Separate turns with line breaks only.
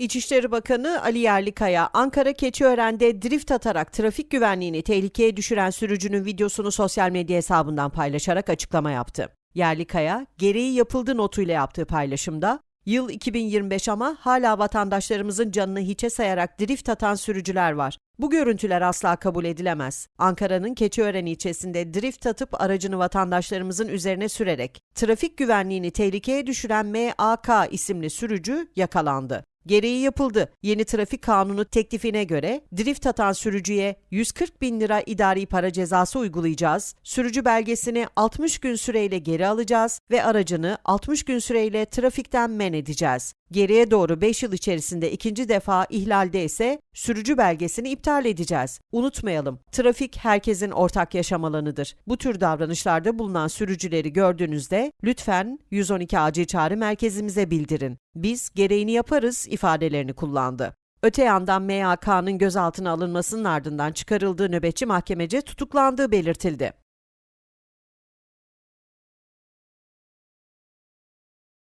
İçişleri Bakanı Ali Yerlikaya, Ankara Keçiören'de drift atarak trafik güvenliğini tehlikeye düşüren sürücünün videosunu sosyal medya hesabından paylaşarak açıklama yaptı. Yerlikaya, gereği yapıldı notuyla yaptığı paylaşımda, Yıl 2025 ama hala vatandaşlarımızın canını hiçe sayarak drift atan sürücüler var. Bu görüntüler asla kabul edilemez. Ankara'nın Keçiören ilçesinde drift atıp aracını vatandaşlarımızın üzerine sürerek trafik güvenliğini tehlikeye düşüren MAK isimli sürücü yakalandı. Gereği yapıldı. Yeni trafik kanunu teklifine göre drift atan sürücüye 140 bin lira idari para cezası uygulayacağız. Sürücü belgesini 60 gün süreyle geri alacağız ve aracını 60 gün süreyle trafikten men edeceğiz. Geriye doğru 5 yıl içerisinde ikinci defa ihlalde ise sürücü belgesini iptal edeceğiz. Unutmayalım, trafik herkesin ortak yaşam alanıdır. Bu tür davranışlarda bulunan sürücüleri gördüğünüzde lütfen 112 acil çağrı merkezimize bildirin. Biz gereğini yaparız ifadelerini kullandı. Öte yandan MAK'nın gözaltına alınmasının ardından çıkarıldığı nöbetçi mahkemece tutuklandığı belirtildi.